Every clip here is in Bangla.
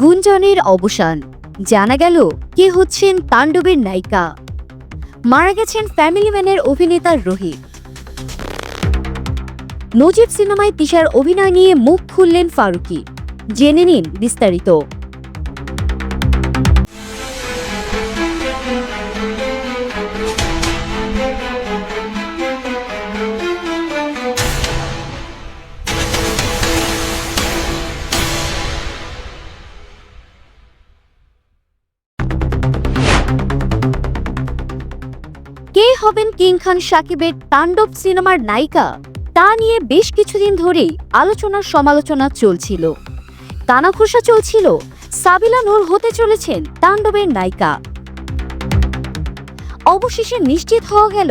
গুঞ্জনের অবসান। জানা গেল, কে হচ্ছেন তাণ্ডবের নায়িকা। মারা গেছেন ফ্যামিলি ম্যানের অভিনেতা রোহিত। নজিব সিনেমায় তিশার অভিনয় নিয়ে মুখ খুললেন ফারুকি। জেনে নিন বিস্তারিত। কে হবেন কিং খান সাকিবের তাণ্ডব সিনেমার নায়িকা? তা নিয়ে বেশ কিছুদিন ধরেই আলোচনার সমালোচনা চলছিল। কানাঘোষা চলছিল, সাবিলা নূর হতে চলেছেন তাণ্ডবের নায়িকা। অবশেষে নিশ্চিত হওয়া গেল,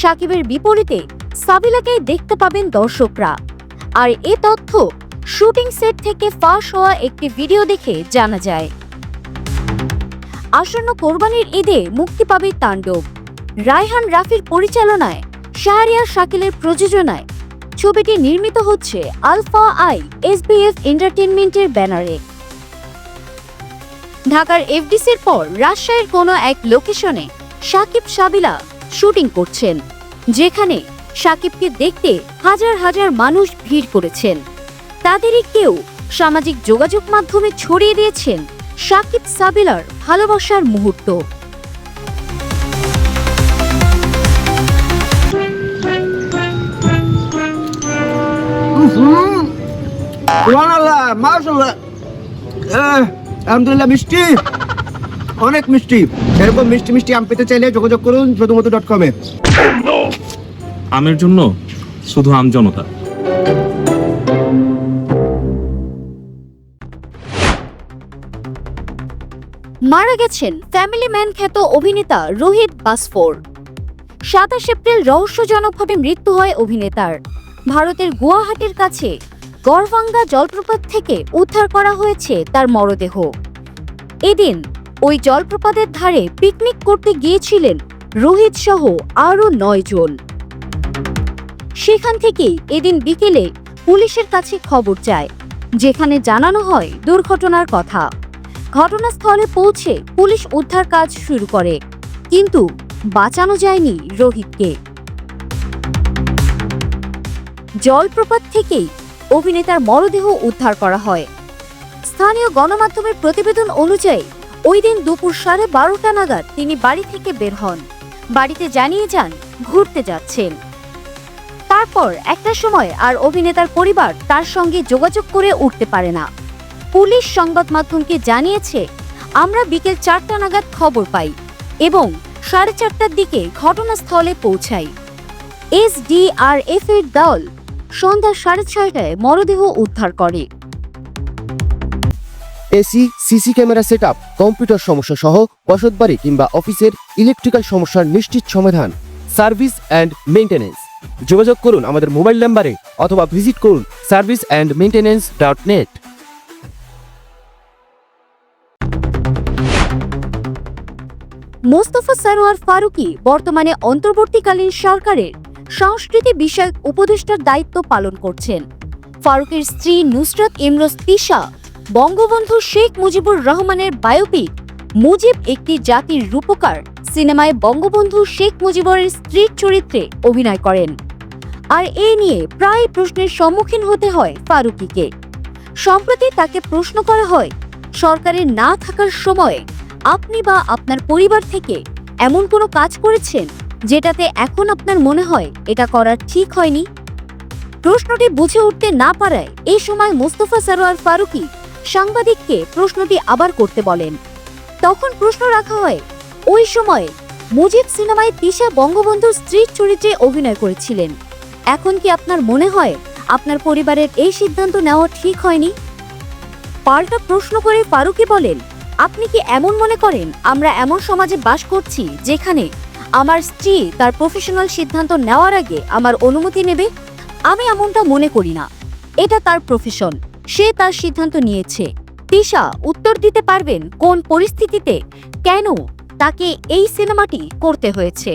সাকিবের বিপরীতে সাবিলাকেই দেখতে পাবেন দর্শকরা। আর এ তথ্য শুটিং সেট থেকে ফাঁস হওয়া একটি ভিডিও দেখে জানা যায়। আসন্ন কোরবানির ঈদে মুক্তি পাবে তাণ্ডব। রায়হান রাফির পরিচালনায় শাহরিয়ার শাকিলের প্রযোজনায়। ছবিটি নির্মিত হচ্ছে আলফা আই, এসবিএফ এন্টারটেনমেন্টের ব্যানারে। ঢাকার এফডিসির পর রাজশাহীর কোনো এক লোকেশনে সাকিব সাবিলা শুটিং করছেন, যেখানে সাকিবকে দেখতে হাজার হাজার মানুষ ভিড় করেছেন। তাদেরই কেউ সামাজিক যোগাযোগ মাধ্যমে ছড়িয়ে দিয়েছেন সাকিব সাবিলার ভালোবাসার মুহূর্ত। সুবহানাল্লাহ মাশাআল্লাহ। আলহামদুলিল্লাহ মিষ্টি। অনেক মিষ্টি। এরকম মিষ্টি মিষ্টি আম পেতে চাইলে যোগাযোগ করুন ডট কমে আমের জন্য শুধু আম জনতা। মারা গেছেন ফ্যামিলি ম্যান খ্যাত অভিনেতা রোহিত বাসফোর। সাতাশ এপ্রিল রহস্যজনকভাবে মৃত্যু হয় অভিনেতার। ভারতের গুয়াহাটির কাছে গড়ভাঙ্গা জলপ্রপাত থেকে উদ্ধার করা হয়েছে তার মরদেহ। এদিন ওই জলপ্রপাতের ধারে পিকনিক করতে গিয়েছিলেন রোহিত সহ আরও নয় জন। সেখান থেকেই এদিন বিকেলে পুলিশের কাছে খবর যায় যেখানে জানানো হয় দুর্ঘটনার কথা। ঘটনাস্থলে পৌঁছে পুলিশ উদ্ধার কাজ শুরু করে, কিন্তু বাঁচানো যায়নি রোহিতকে। জলপ্রপাত থেকেই অভিনেতার মরদেহ উদ্ধার করা হয়। স্থানীয় গণমাধ্যমের প্রতিবেদন অনুযায়ী, ওই দিন দুপুর সাড়ে বারোটা নাগাদ তিনি বাড়ি থেকে বের হন। বাড়িতে জানিয়ে যান, ঘুরতে যাচ্ছেন। তারপর একটা সময় আর অভিনেতার পরিবার তার সঙ্গে যোগাযোগ করে উঠতে পারে না। পুলিশ সংবাদ মাধ্যমকে জানিয়েছে, আমরা বিকেল চারটা নাগাদ খবর পাই এবং সাড়ে চারটার দিকে ঘটনাস্থলে পৌঁছাই। এস এসডিআরএফ এর দল সন্ধ্যা সাড়ে ছয়টায় মরদেহ উদ্ধার করে। AC CC camera setup computer সমস্যা সহ বসতবাড়ি কিংবা অফিসের ইলেকট্রিক্যাল সমস্যার নিশ্চিত সমাধান। Service and maintenance. যোগাযোগ করুন আমাদের মোবাইল নাম্বারে অথবা ভিজিট করুন service and maintenance dot net. Mostofa Sarwar Farooki বর্তমানে অন্তর্বর্তীকালীন সরকারের সংস্কৃতি বিষয়ক উপদেষ্টার দায়িত্ব পালন করছেন। ফারুকের স্ত্রী নুসরাত ইমরোজ তিশা, বঙ্গবন্ধু শেখ মুজিবুর রহমানের বায়োপিক, মুজিব একটি জাতির রূপকার, সিনেমায় বঙ্গবন্ধু শেখ মুজিবুরের স্ত্রীর চরিত্রে অভিনয় করেন। আর এ নিয়ে প্রায় প্রশ্নের সম্মুখীন হতে হয় ফারুকিকে। সম্প্রতি তাকে প্রশ্ন করা হয় সরকারের না থাকার সময়ে আপনি বা আপনার পরিবার থেকে এমন কোনো কাজ করেছেন? যেটাতে এখন আপনার মনে হয় এটা করা ঠিক হয়নি? প্রশ্নটি বুঝে উঠতে না পারায় এই সময় মোস্তফা সারোয়ার ফারুকী সাংবাদিককে প্রশ্নটি আবার করতে বলেন। তখন প্রশ্ন রাখা হয়, ওই সময় মুজিব সিনেমায় তিশা বঙ্গবন্ধুর স্ত্রীর চরিত্রে অভিনয় করেছিলেন। এখন কি আপনার মনে হয় আপনার পরিবারের এই সিদ্ধান্ত নেওয়া ঠিক হয়নি? পাল্টা প্রশ্ন করে ফারুকী বলেন, আপনি কি এমন মনে করেন আমরা এমন সমাজে বাস করছি যেখানে আমার স্ত্রী তার প্রফেশনাল সিদ্ধান্ত নেওয়ার আগে আমার অনুমতি নেবে, আমি এমনটা মনে করি না। এটা তার প্রফেশন সে তার সিদ্ধান্ত নিয়েছে। তিশা, উত্তর দিতে পারবেন কোন পরিস্থিতিতে, কেন তাকে এই সিনেমাটি করতে হয়েছে।